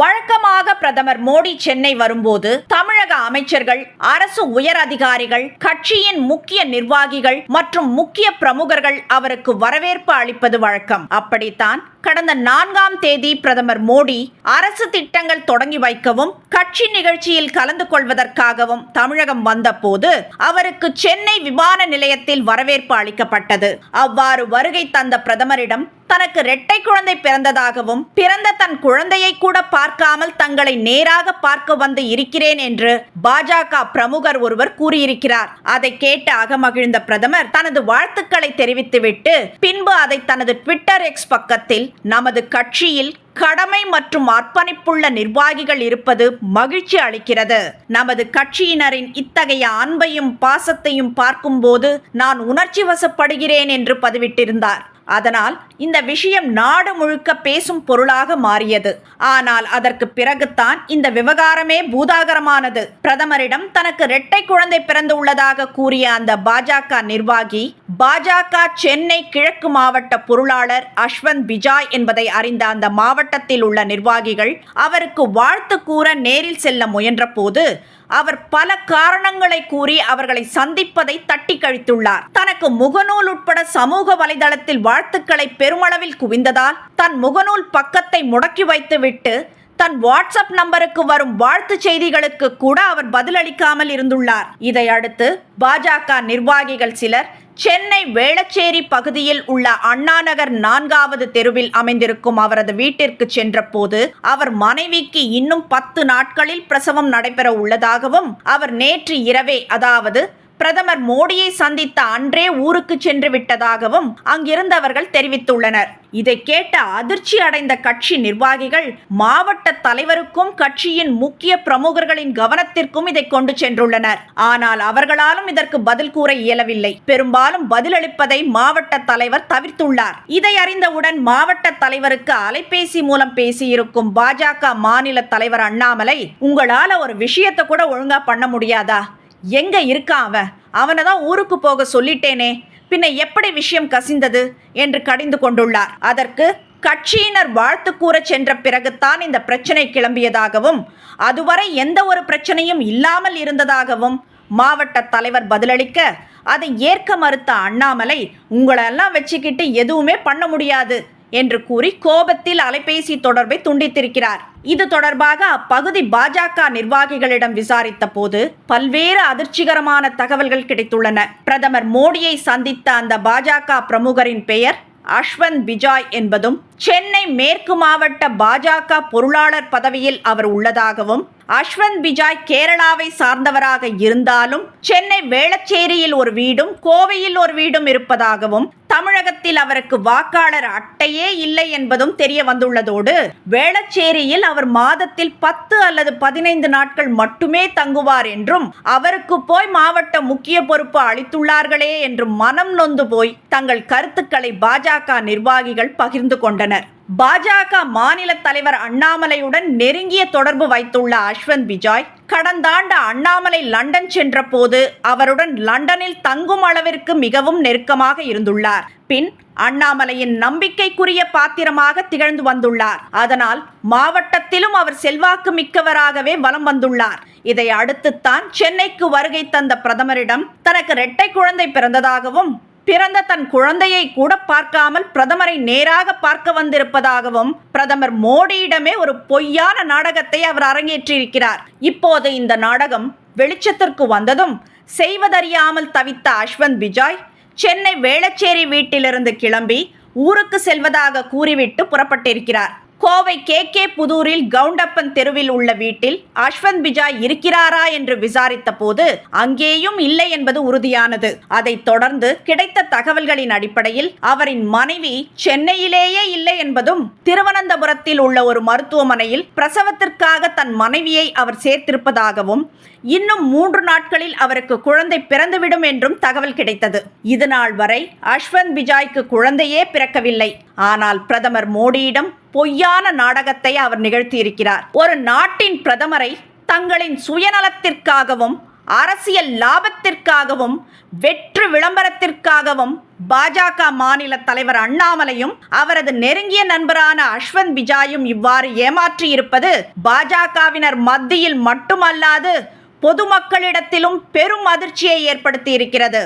வழக்கமாக பிரதமர் மோடி சென்னை வரும்போது தமிழக அமைச்சர்கள் அரசு உயர் அதிகாரிகள் கட்சியின் முக்கிய நிர்வாகிகள் மற்றும் முக்கிய பிரமுகர்கள் அவருக்கு வரவேற்பு அளிப்பது வழக்கம். அப்படித்தான் கடந்த நான்காம் தேதி பிரதமர் மோடி அரசு திட்டங்கள் தொடங்கி வைக்கவும் கட்சி நிகழ்ச்சியில் கலந்து கொள்வதற்காகவும் தமிழகம் வந்தபோது அவருக்கு சென்னை விமான நிலையத்தில் வரவேற்பு அளிக்கப்பட்டது. அவ்வாறு வருகை தந்த பிரதமரிடம் தனக்கு இரட்டை குழந்தை பிறந்ததாகவும் பிறந்த தன் குழந்தையை கூட பார்க்காமல் தங்களை நேராக பார்க்க வந்து இருக்கிறேன் என்று பாஜக பிரமுகர் ஒருவர் கூறியிருக்கிறார். அதை கேட்டு அகமகிழ்ந்த பிரதமர் தனது வாழ்த்துக்களை தெரிவித்துவிட்டு பின்பு அதை தனது ட்விட்டர் எக்ஸ் பக்கத்தில் நமது கட்சியில் கடமை மற்றும் அர்ப்பணிப்புள்ள நிர்வாகிகள் இருப்பது மகிழ்ச்சி அளிக்கிறது. நமது கட்சியினரின் இத்தகைய அன்பையும் பாசத்தையும் பார்க்கும்போது நான் உணர்ச்சி வசப்படுகிறேன் என்று பதிவிட்டிருந்தார். அதனால் இந்த விஷயம் நாடு முழுக்க பேசும் பொருளாக மாறியது. ஆனால் அதற்கு பிறகுதான் இந்த விவகாரமே பூதாகரமானது. பிரதமரிடம் தனக்கு இரட்டை குழந்தை பிறந்து உள்ளதாக கூறிய அந்த பாஜக நிர்வாகி பாஜக சென்னை கிழக்கு மாவட்ட பொருளாளர் அஸ்வந்த் பிஜாய் என்பதை அறிந்த அந்த மாவட்டத்தில் உள்ள நிர்வாகிகள் அவருக்கு வாழ்த்து கூற நேரில் செல்ல முயன்றபோது அவர் பல காரணங்களை கூறி அவர்களை சந்திப்பதை தட்டி கழித்துள்ளார். தனக்கு முகநூல் உட்பட சமூக வலைதளத்தில் வாழ்த்துக்களை பெருமளவில் குவிந்ததால் தன் முகநூல் பக்கத்தை முடக்கி வைத்துவிட்டு தன் வாட்ஸ்அப் நம்பருக்கு வரும் வாழ்த்து செய்திகளுக்கு கூட அவர் பதிலளிக்காமல் இருந்துள்ளார். இதையடுத்து பாஜக நிர்வாகிகள் சிலர் சென்னை வேளச்சேரி பகுதியில் உள்ள அண்ணாநகர் நான்காவது தெருவில் அமைந்திருக்கும் அவரது வீட்டிற்கு சென்றபோது அவர் மனைவிக்கு இன்னும் பத்து நாட்களில் பிரசவம் நடைபெற உள்ளதாகவும் அவர் நேற்று இரவே அதாவது பிரதமர் மோடியை சந்தித்த அன்றே ஊருக்கு சென்று விட்டதாகவும் அங்கிருந்தவர்கள் தெரிவித்துள்ளனர். இதை கேட்ட அதிர்ச்சி அடைந்த கட்சி நிர்வாகிகள் மாவட்ட தலைவருக்கும் கட்சியின் முக்கிய பிரமுகர்களின் கவனத்திற்கும் இதை கொண்டு சென்றுள்ளனர். ஆனால் அவர்களாலும் இதற்கு பதில் கூற இயலவில்லை. பெரும்பாலும் பதிலளிப்பதை மாவட்ட தலைவர் தவிர்த்துள்ளார். இதை அறிந்தவுடன் மாவட்ட தலைவருக்கு அலைபேசி மூலம் பேசியிருக்கும் பாஜக மாநில தலைவர் அண்ணாமலை உங்களால ஒரு விஷயத்தை கூட ஒழுங்கா பண்ண முடியாதா? எங்க இருக்கான் அவன்? அவனை தான் ஊருக்கு போக சொல்லிட்டேனே. பின்ன எப்படி விஷயம் கசிந்தது? என்று கடிந்து கொண்டுள்ளார். அதற்கு கட்சியினர் வாழ்த்து கூறச் சென்ற பிறகுத்தான் இந்த பிரச்சனை கிளம்பியதாகவும் அதுவரை எந்த ஒரு பிரச்சனையும் இல்லாமல் இருந்ததாகவும் மாவட்ட தலைவர் பதிலளிக்க அதை ஏற்க மறுத்த அண்ணாமலை உங்களெல்லாம் வச்சுக்கிட்டு எதுவுமே பண்ண முடியாது. என்று கூறி கோபத்தில் அலைபேசி தொடர்பை துண்டித்திருக்கிறார். இது தொடர்பாக அப்பகுதி பாஜக நிர்வாகிகளிடம் விசாரித்த போது பல்வேறு அதிர்ச்சிகரமான தகவல்கள் கிடைத்துள்ளன. பிரதமர் மோடியை சந்தித்த அந்த பாஜக பிரமுகரின் பெயர் அஸ்வந்த் பிஜாய் என்பதும் சென்னை மேற்கு மாவட்ட பாஜக பொருளாளர் பதவியில் அவர் உள்ளதாகவும் அஸ்வந்த் பிஜாய் கேரளாவை சார்ந்தவராக இருந்தாலும் சென்னை வேளச்சேரியில் ஒரு வீடும் கோவையில் ஒரு வீடும் இருப்பதாகவும் தமிழகத்தில் அவருக்கு வாக்காளர் அட்டையே இல்லை என்பதும் தெரிய வந்துள்ளதோடு வேளச்சேரியில் அவர் மாதத்தில் பத்து அல்லது பதினைந்து நாட்கள் மட்டுமே தங்குவார் என்றும் அவருக்கு போய் மாவட்ட முக்கிய பொறுப்பு அளித்துள்ளார்களே என்று மனம் நொந்து போய் தங்கள் கருத்துக்களை பாஜக நிர்வாகிகள் பகிர்ந்து கொண்டனர். பாஜக மாநில தலைவர் அண்ணாமலையுடன் நெருங்கிய தொடர்பு வைத்துள்ள அஸ்வந்த் பிஜாய் கடந்த ஆண்டு அண்ணாமலை லண்டன் சென்றபோது அவருடன் லண்டனில் தங்கும் அளவிற்கு மிகவும் நெருக்கமாக இருந்துள்ளார். பின் அண்ணாமலையின் நம்பிக்கைக்குரிய பாத்திரமாக திகழ்ந்து வந்துள்ளார். அதனால் மாவட்டத்திலும் அவர் செல்வாக்கு மிக்கவராகவே வலம் வந்துள்ளார். இதை அடுத்துத்தான் சென்னைக்கு வருகை தந்த பிரதமரிடம் தனக்கு இரட்டை குழந்தை பிறந்ததாகவும் பிறந்த தன் குழந்தையை கூட பார்க்காமல் பிரதமரை நேராக பார்க்க வந்திருப்பதாகவும் பிரதமர் மோடியிடமே ஒரு பொய்யான நாடகத்தை அவர் அரங்கேற்றியிருக்கிறார். இப்போது இந்த நாடகம் வெளிச்சத்திற்கு வந்ததும் செய்வதறியாமல் தவித்த அஸ்வந்த் பிஜாய் சென்னை வேளச்சேரி வீட்டிலிருந்து கிளம்பி ஊருக்கு செல்வதாக கூறிவிட்டு புறப்பட்டிருக்கிறார். கோவை கே கே புதூரில் கவுண்டப்பன் தெருவில் உள்ள வீட்டில் அஸ்வந்த் பிஜாய் இருக்கிறாரா என்று விசாரித்த போது அங்கேயும் இல்லை என்பது உறுதியானது. அதைத் தொடர்ந்து கிடைத்த தகவல்களின் அடிப்படையில் அவரின் மனைவி சென்னையிலேயே இல்லை என்பதும் திருவனந்தபுரத்தில் உள்ள ஒரு மருத்துவமனையில் பிரசவத்திற்காக தன் மனைவியை அவர் சேர்த்திருப்பதாகவும் இன்னும் மூன்று நாட்களில் அவருக்கு குழந்தை பிறந்துவிடும் என்றும் தகவல் கிடைத்தது. இதுநாள் வரை அஸ்வந்த் பிஜாய்க்கு குழந்தையே பிறக்கவில்லை. ஆனால் பிரதமர் மோடியிடம் பொய்யான நாடகத்தை அவர் நிகழ்த்தியிருக்கிறார். ஒரு நாட்டின் பிரதமரை தங்களின் சுயநலத்திற்காகவும் அரசியல் லாபத்திற்காகவும் வெற்று விளம்பரத்திற்காகவும் பாஜக மாநில தலைவர் அண்ணாமலையும் அவரது நெருங்கிய நண்பரான அஸ்வந்த் பிஜாயும் இவ்வாறு ஏமாற்றியிருப்பது பாஜகவினர் மத்தியில் மட்டுமல்லாது பொதுமக்களிடத்திலும் பெரும் அதிர்ச்சியை ஏற்படுத்தி இருக்கிறது